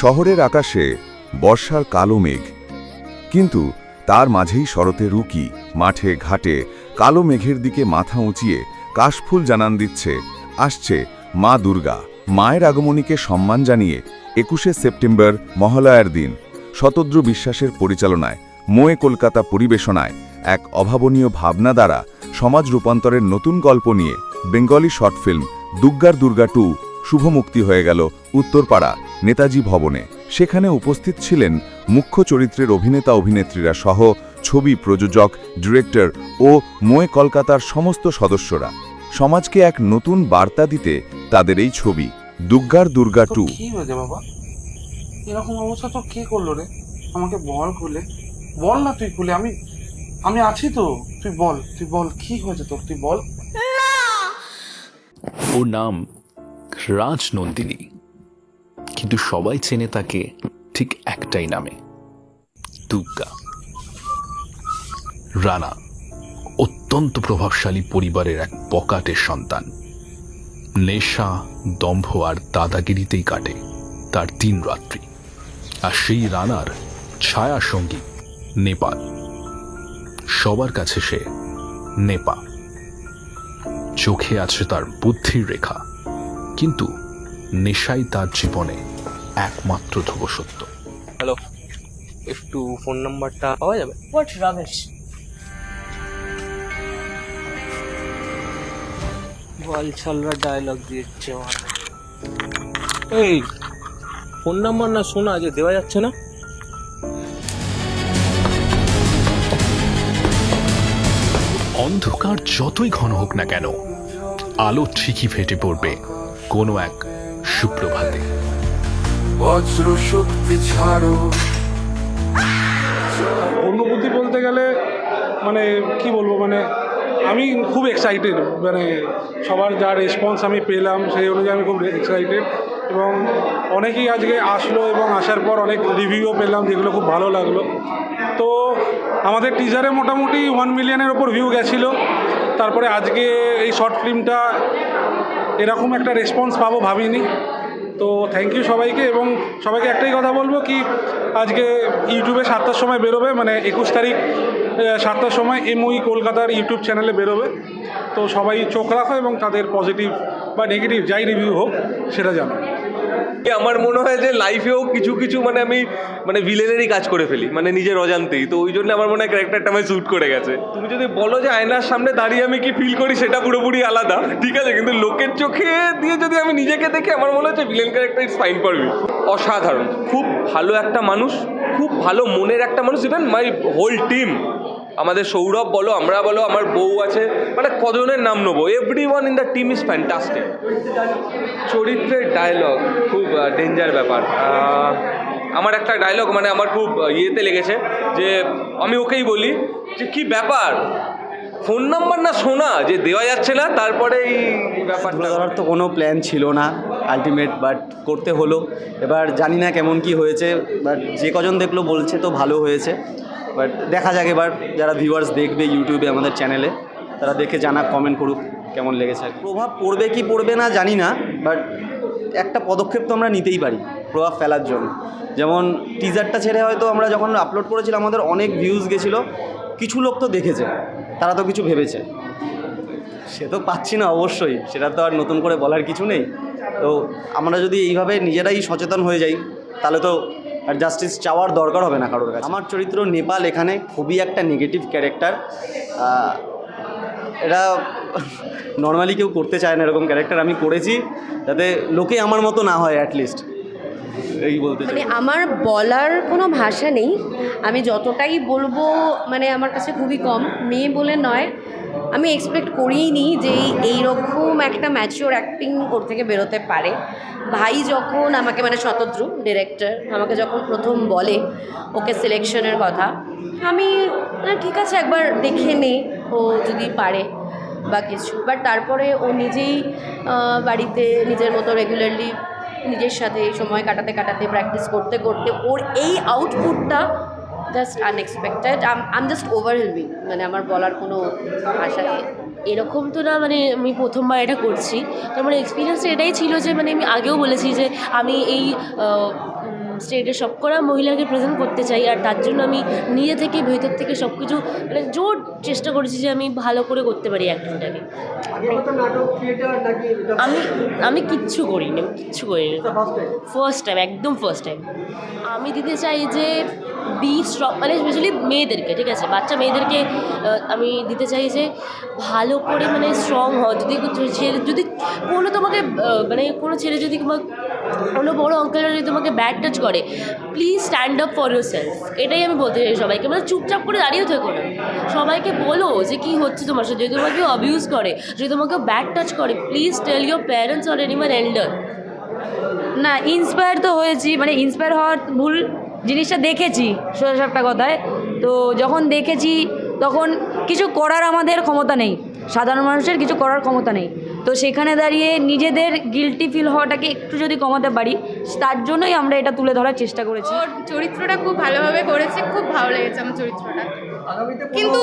শহরের আকাশে বর্ষার কালো মেঘ, কিন্তু তার মাঝেই শরতের রুকি, মাঠে ঘাটে কালো মেঘের দিকে মাথা উঁচিয়ে কাশফুল জানান দিচ্ছে, আসছে মা দুর্গা। মায়ের আগমনীকে সম্মান জানিয়ে একুশে সেপ্টেম্বর মহালয়ার দিন শতদ্রু বিশ্বাসের পরিচালনায় মোয়ে কলকাতা পরিবেশনায় এক অভাবনীয় ভাবনা দ্বারা সমাজ রূপান্তরের নতুন গল্প নিয়ে বেঙ্গলি শর্ট ফিল্ম দুর্গার দুর্গা টু শুভমুক্তি হয়ে গেল উত্তরপাড়া নেতাজি ভবনে। সেখানে উপস্থিত ছিলেন মুখ্য চরিত্রের অভিনেতা অভিনেত্রীরা সহ ছবি প্রযোজক ডিরেক্টর ও মোয়ে কলকাতার সমস্ত সদস্যরা। সমাজকে এক নতুন বার্তা দিতে তাদের এই ছবি দুর্গার দুর্গা টু। কি হয়েছে বাবা? এরকম অবস্থা তো কে করল রে? আমাকে বল খুলে। বল না তুই খুলে আমি আমি আছি তো। তুই বল তুই বল কি হয়েছে তোর? তুই বল। ওর নাম রাজনন্দিনী কিন্তু সবাই চেনে তাকে ঠিক একটাই নামে, দুর্গা। রানা অত্যন্ত প্রভাবশালী পরিবারের এক পকাটের সন্তান। নেশা, দম্ভ আর দাদাগিরিতেই কাটে তার দিন রাত্রি। আর সেই রানার ছায়া সঙ্গী নেপাল। সবার কাছে সে নেপা। চোখে আছে তার বুদ্ধির রেখা। কিন্তু নেশাই তার জীবনে একমাত্র ধ্রুব সত্য হ্যালো একটু ফোন নাম্বারটা পাওয়া যাবে? What rubbish. বল ছলরা ডায়লগ দিচ্ছে মাথায় এই ফোন নাম্বার না শোনা যে দেওয়া যাচ্ছে না? অন্ধকার যতই ঘন হোক না কেন আলো ঠিকই ফেটে পড়বে। কোনো এক সুপ্রভাতে। বজ্র শক্তি ছাড়ো। অনুভূতি বলতে গেলে মানে কি বলব মানে আমি খুব এক্সাইটেড মানে সবার যা রেসপন্স আমি পেলাম সেই অনুযায়ী আমি খুব এক্সাইটেড এবং অনেকেই আজকে আসলো এবং আসার পর অনেক রিভিউও পেলাম যেগুলো খুব ভালো লাগল। তো আমাদের টিজারে মোটামুটি ওয়ান মিলিয়নের ওপর ভিউ গেছিল। তারপরে আজকে এই শর্ট ফিল্মটা এরকম একটা রেসপন্স পাবো ভাবিনি। তো থ্যাংক ইউ সবাইকে এবং সবাইকে একটাই কথা বলব কি, আজকে ইউটিউবে সাতটার সময় বেরোবে মানে একুশ তারিখ সাতটার সময় এমওই কলকাতার ইউটিউব চ্যানেলে বেরোবে। তো সবাই চোখ রাখো এবং তাদের পজিটিভ বা নেগেটিভ যাই রিভিউ হোক, সেটা জানো। আমার মনে হয় যে লাইফেও কিছু কিছু মানে আমি মানে ভিলেনেরই কাজ করে ফেলি মানে নিজের অজান্তেই। তো ওই জন্য আমার মনে হয় ক্যারেক্টারটা আমায় স্যুট করে গেছে। তুমি যদি বলো যে আয়নার সামনে দাঁড়িয়ে আমি কি ফিল করি, সেটা পুরোপুরি আলাদা। ঠিক আছে, কিন্তু লোকের চোখে দিয়ে যদি আমি নিজেকে দেখি, আমার মনে হচ্ছে villain character is fine me অসাধারণ। খুব ভালো একটা মানুষ, খুব ভালো মনের একটা মানুষ ইভেন মাই হোল টিম আমাদের সৌরভ বলো, আমরা বলো, আমার বউ আছে মানে কজনের নাম নেব? Everyone in the team is fantastic চরিত্রের ডায়লগ খুব ডেঞ্জার ব্যাপার। আমার একটা ডায়লগ মানে আমার খুব ইয়েতে লেগেছে যে, আমি ওকেই বলি যে, কি ব্যাপার? ফোন নাম্বার না শোনা যে, দেওয়া যাচ্ছে না, তারপরে এই ব্যাপারটা। তো কোনো প্ল্যান ছিল না। আলটিমেট বাট করতে হলো। এবার জানি না কেমন কি হয়েছে বাট যে কজন দেখল বলছে তো ভালো হয়েছে। বাট দেখা যাক এবার যারা ভিউয়ার্স দেখবে ইউটিউবে আমাদের চ্যানেলে তারা দেখে জানা কমেন্ট করুক কেমন লেগেছে প্রভাব পড়বে কি পড়বে না জানি না বাট একটা পদক্ষেপ তো আমরা নিতেই পারি, প্রভাব ফেলার জন্য। যেমন টিজারটা ছেড়ে হয়তো আমরা যখন আপলোড করেছিলাম, আমাদের অনেক ভিউজ গেছিল, কিছু লোক তো দেখেছে, তারা তো কিছু ভেবেছে। সে তো পাচ্ছি না অবশ্যই, সেটা তো আর নতুন করে বলার কিছু নেই। তো আমরা যদি এইভাবে নিজেরাই সচেতন হয়ে যাই তাহলে তো আর জাস্টিস চাওয়ার দরকার হবে না কারোর কাছে। আমার চরিত্র নেপাল এখানে খুবই একটা নেগেটিভ ক্যারেক্টার এটা নর্মালি কেউ করতে চায় না এরকম ক্যারেক্টার আমি করেছি যাতে লোকে আমার মতো না হয় অ্যাটলিস্ট এই বলতে চাই মানে আমার বলার কোনো ভাষা নেই। আমি যতটাই বলব মানে আমার কাছে খুবই কম। মেয়ে বলে নয় আমি এক্সপেক্ট করিনি যে এইরকম একটা ম্যাচিওর অ্যাক্টিং ওর থেকে বেরোতে পারে। ভাই যখন আমাকে মানে শতদ্রু ডিরেক্টর আমাকে যখন প্রথম বলে ওকে সিলেকশনের কথা, আমি ঠিক আছে, একবার দেখে নে, ও যদি পারে বা কিছু। বাট তারপরে ও নিজেই বাড়িতে নিজের মতো রেগুলারলি নিজের সাথে সময় কাটাতে কাটাতে প্র্যাকটিস করতে করতে ওর এই আউটপুটটা just unexpected um just overwhelming মানে আমার বলার কোনো ভাষা নেই। এরকম তো না মানে আমি প্রথমবার এটা করছি। তো আমার এক্সপিরিয়েন্সটা এটাই ছিল যে মানে আমি আগেও বলেছি যে আমি এই স্টেটে সবকটা মহিলাকে প্রেজেন্ট করতে চাই। আর তার জন্য আমি নিজে থেকে ভেতর থেকে সব কিছু মানে জোর চেষ্টা করেছি যে আমি ভালো করে করতে পারি অ্যাক্টিংটাকে আমি আমি কিচ্ছু করিনি আমি কিচ্ছু করিনি। ফার্স্ট টাইম একদম ফার্স্ট টাইম আমি দিতে চাই যে বি স্ট্রং মানে স্পেশালি মেয়েদেরকে, ঠিক আছে? বাচ্চা মেয়েদেরকে আমি দিতে চাই যে ভালো করে মানে স্ট্রং হও, যদি ছেলে, যদি কোনো তোমাকে মানে কোনো ছেলে যদি তোমার কোনো বড় অঙ্কেলরা যদি তোমাকে ব্যাড টাচ করে please stand up for yourself এটাই আমি বলতে চাই সবাইকে মানে চুপচাপ করে দাঁড়িয়ে থেকো না। সবাইকে বলো যে কী হচ্ছে তোমার সাথে, যদি তোমাকে অবিউজ করে, যদি তোমাকে ব্যাড টাচ করে please tell your parents or any man elder না ইন্সপায়ার তো হয়েছি মানে ইন্সপায়ার হওয়ার ভুল জিনিসটা দেখেছি সোজা একটা কথায়। তো যখন দেখেছি তখন কিছু করার আমাদের ক্ষমতা নেই। সাধারণ মানুষের কিছু করার ক্ষমতা নেই। তো সেখানে দাঁড়িয়ে নিজেদের গিলটি ফিল হওয়াটাকে একটু যদি কমাতে পারি তার জন্যই আমরা এটা তুলে ধরার চেষ্টা করেছি। ওর চরিত্রটা খুব ভালোভাবে করেছে খুব ভালো লেগেছে আমার চরিত্রটা। কিন্তু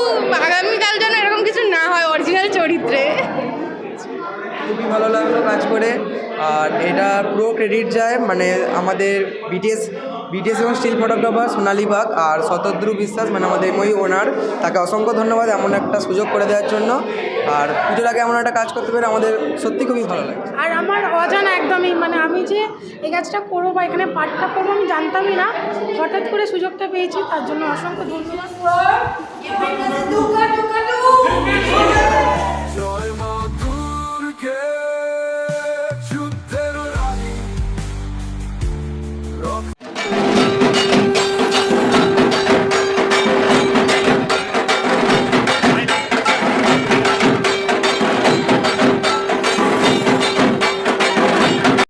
আগামীকাল যেন এরকম কিছু না হয় অরিজিনাল চরিত্রে। খুবই ভালো লাগল কাজ করে। আর এটা পুরো ক্রেডিট যায় মানে আমাদের বিটিএস বিটিএস এবং স্টিল ফটোগ্রাফার সোনালী বাগ আর শতদ্রু বিশ্বাস মানে আমাদের মই ওনার তাকে অসংখ্য ধন্যবাদ এমন একটা সুযোগ করে দেওয়ার জন্য আর পুজোর আগে এমন একটা কাজ করতে পেরে আমাদের সত্যি খুবই ভালো লাগে আর আমার অজানা একদমই মানে আমি যে এই কাজটা করব বা এখানে পাঠটা করব আমি জানতামই না হঠাৎ করে সুযোগটা পেয়েছি তার জন্য অসংখ্য ধন্যবাদ